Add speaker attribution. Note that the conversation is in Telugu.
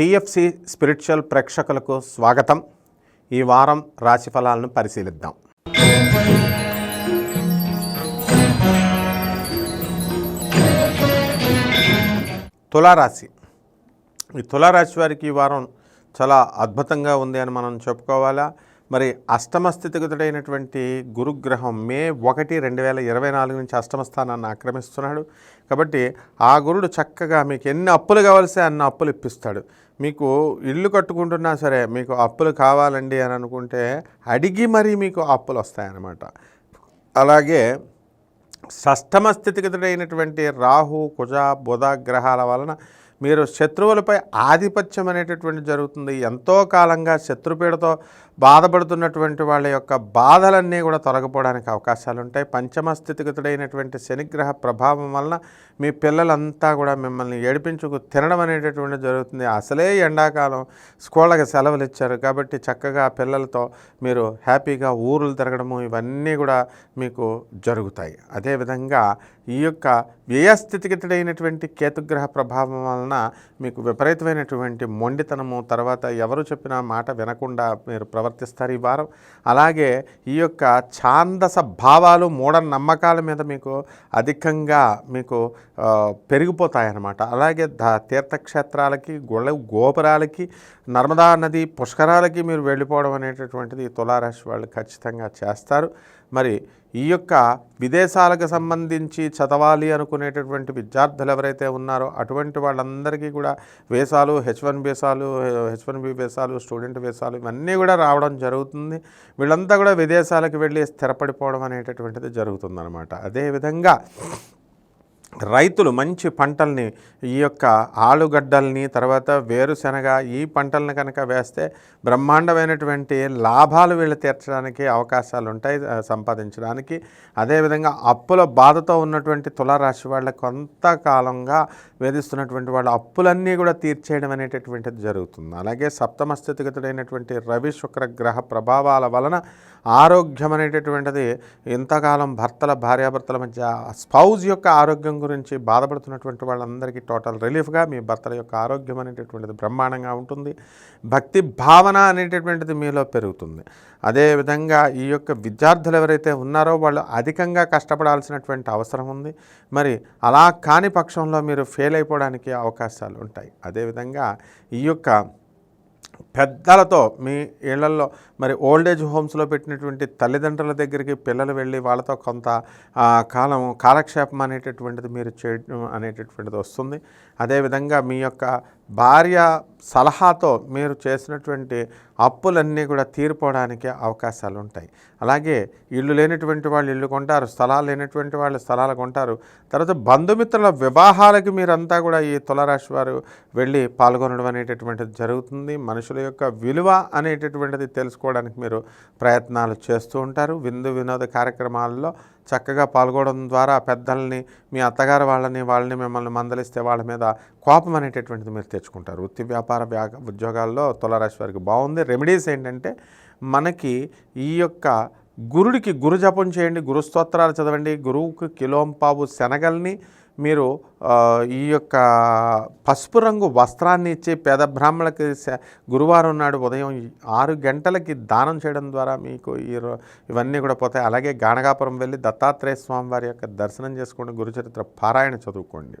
Speaker 1: టిఎఫ్సి స్పిరిచువల్ ప్రేక్షకులకు స్వాగతం. ఈ వారం రాశిఫలాలను పరిశీలిద్దాం. తులారాశి. ఈ తులారాశి వారికి ఈ వారం చాలా అద్భుతంగా ఉంది అని మనం చెప్పుకోవాలా? మరి అష్టమ స్థితిగతుడైనటువంటి గురుగ్రహం మే ఒకటి రెండు వేల ఇరవై నాలుగు నుంచి అష్టమ స్థానాన్ని ఆక్రమిస్తున్నాడు. కాబట్టి ఆ గురుడు చక్కగా మీకు ఎన్ని అప్పులు కావాల్సే అన్న అప్పులు ఇప్పిస్తాడు. మీకు ఇల్లు కట్టుకుంటున్నా సరే మీకు అప్పులు కావాలండి అని అనుకుంటే అడిగి మరీ మీకు అప్పులు వస్తాయన్నమాట. అలాగే షష్టమ స్థితిగతుడైనటువంటి రాహు కుజ బుధ గ్రహాల వలన మీరు శత్రువులపై ఆధిపత్యం అనేటటువంటి జరుగుతుంది. ఎంతో కాలంగా శత్రుపీడతో బాధపడుతున్నటువంటి వాళ్ళ యొక్క బాధలన్నీ కూడా తొలగిపోవడానికి అవకాశాలు ఉంటాయి పంచమ స్థితిగతుడైనటువంటి శనిగ్రహ ప్రభావం వలన మీ పిల్లలంతా కూడా మిమ్మల్ని ఏడిపించుకు తినడం అనేటటువంటి జరుగుతుంది. అసలే ఎండాకాలం స్కూళ్ళకి సెలవులు ఇచ్చారు కాబట్టి చక్కగా పిల్లలతో మీరు హ్యాపీగా ఊరులు తిరగడము ఇవన్నీ కూడా మీకు జరుగుతాయి. అదేవిధంగా ఈ యొక్క వ్యయస్థితిగతుడైనటువంటి కేతుగ్రహ ప్రభావం వలన మీకు విపరీతమైనటువంటి మొండితనము తర్వాత ఎవరు చెప్పిన మాట వినకుండా మీరు ప్రవర్తిస్తారు ఈ వారం. అలాగే ఈ యొక్క ఛాందస భావాలు మూఢ నమ్మకాల మీద మీకు అధికంగా మీకు పెరిగిపోతాయన్నమాట. అలాగే ద తీర్థక్షేత్రాలకి గుళ్ళ గోపురాలకి నర్మదా నది పుష్కరాలకి మీరు వెళ్ళిపోవడం అనేటటువంటిది ఈ తులారాశి వాళ్ళు ఖచ్చితంగా చేస్తారు. మరి ఈ యొక్క విదేశాలకు సంబంధించి చదవాలి అనుకునేటటువంటి విద్యార్థులు ఎవరైతే ఉన్నారో అటువంటి వాళ్ళందరికీ కూడా వేసాలు హెచ్ వన్ వేసాలు హెచ్ వన్ బి వేసాలు స్టూడెంట్ వేసాలు ఇవన్నీ కూడా రావడం జరుగుతుంది. వీళ్ళంతా కూడా విదేశాలకు వెళ్ళి స్థిరపడిపోవడం అనేటటువంటిది జరుగుతుందన్నమాట. అదేవిధంగా రైతులు మంచి పంటల్ని ఈ యొక్క ఆలుగడ్డల్ని తర్వాత వేరుశనగ ఈ పంటలను కనుక వేస్తే బ్రహ్మాండమైనటువంటి లాభాలు వీళ్ళు తీర్చడానికి అవకాశాలు ఉంటాయి సంపాదించడానికి. అదేవిధంగా అప్పుల బాధతో ఉన్నటువంటి తులారాశి వాళ్ళ కొంతకాలంగా వేధిస్తున్నటువంటి వాళ్ళ అప్పులన్నీ కూడా తీర్చేయడం అనేటటువంటిది జరుగుతుంది. అలాగే సప్తమ స్థితిగతుడైనటువంటి రవి శుక్ర గ్రహ ప్రభావాల వలన ఆరోగ్యం అనేటటువంటిది ఇంతకాలం భర్తల భార్యాభర్తల మధ్య స్పౌజ్ యొక్క ఆరోగ్యం గురించి బాధపడుతున్నటువంటి వాళ్ళందరికీ టోటల్ రిలీఫ్గా మీ భర్తల యొక్క ఆరోగ్యం అనేటటువంటిది బ్రహ్మాండంగా ఉంటుంది. భక్తి భావన అనేటటువంటిది మీలో పెరుగుతుంది. అదేవిధంగా ఈ యొక్క విద్యార్థులు ఎవరైతే ఉన్నారో వాళ్ళు అధికంగా కష్టపడాల్సినటువంటి అవసరం ఉంది. మరి అలా కాని పక్షంలో మీరు ఫెయిల్ అయిపోవడానికి అవకాశాలు ఉంటాయి. అదేవిధంగా ఈ యొక్క పెద్దలతో మీ ఇళ్ళలో మరి ఓల్డేజ్ హోమ్స్లో పెట్టినటువంటి తల్లిదండ్రుల దగ్గరికి పిల్లలు వెళ్ళి వాళ్ళతో కొంత కాలం కాలక్షేపం అనేటటువంటిది మీరు చేయడం అనేటటువంటిది వస్తుంది. అదేవిధంగా మీ యొక్క భార్య సలహాతో మీరు చేసినటువంటి అప్పులన్నీ కూడా తీరిపోవడానికి అవకాశాలు ఉంటాయి అలాగే ఇల్లు లేనటువంటి వాళ్ళు ఇల్లు కొంటారు స్థలాలు లేనటువంటి వాళ్ళు స్థలాలు కొంటారు. తర్వాత బంధుమిత్రుల వివాహాలకి మీరంతా కూడా ఈ తులరాశి వారు వెళ్ళి పాల్గొనడం అనేటటువంటిది జరుగుతుంది. మనుషుల యొక్క విలువ అనేటటువంటిది తెలుసుకోవడానికి మీరు ప్రయత్నాలు చేస్తూ ఉంటారు. విందు వినోద కార్యక్రమాల్లో చక్కగా పాల్గొనడం ద్వారా పెద్దల్ని మీ అత్తగారు వాళ్ళని వాళ్ళని మిమ్మల్ని మందలిస్తే వాళ్ళ మీద కోపం అనేటటువంటిది మీరు తెచ్చుకుంటారు. వృత్తి వ్యాపార ఉద్యోగాల్లో తులారాశి వారికి బాగుంది. రెమెడీస్ ఏంటంటే మనకి ఈ యొక్క గురుడికి గురు జపం చేయండి గురుస్తోత్రాలు చదవండి గురువుకి కిలోంపావు శనగల్ని మీరు ఈ యొక్క పసుపు రంగు వస్త్రాన్ని ఇచ్చి పేద బ్రాహ్మణులకి గురువారం నాడు ఉదయం ఆరు గంటలకి దానం చేయడం ద్వారా మీకు ఈ ఇవన్నీ కూడా పోతాయి. అలాగే గానగాపురం వెళ్ళి దత్తాత్రేయ స్వామి వారి యొక్క దర్శనం చేసుకోండి గురుచరిత్ర పారాయణ చదువుకోండి.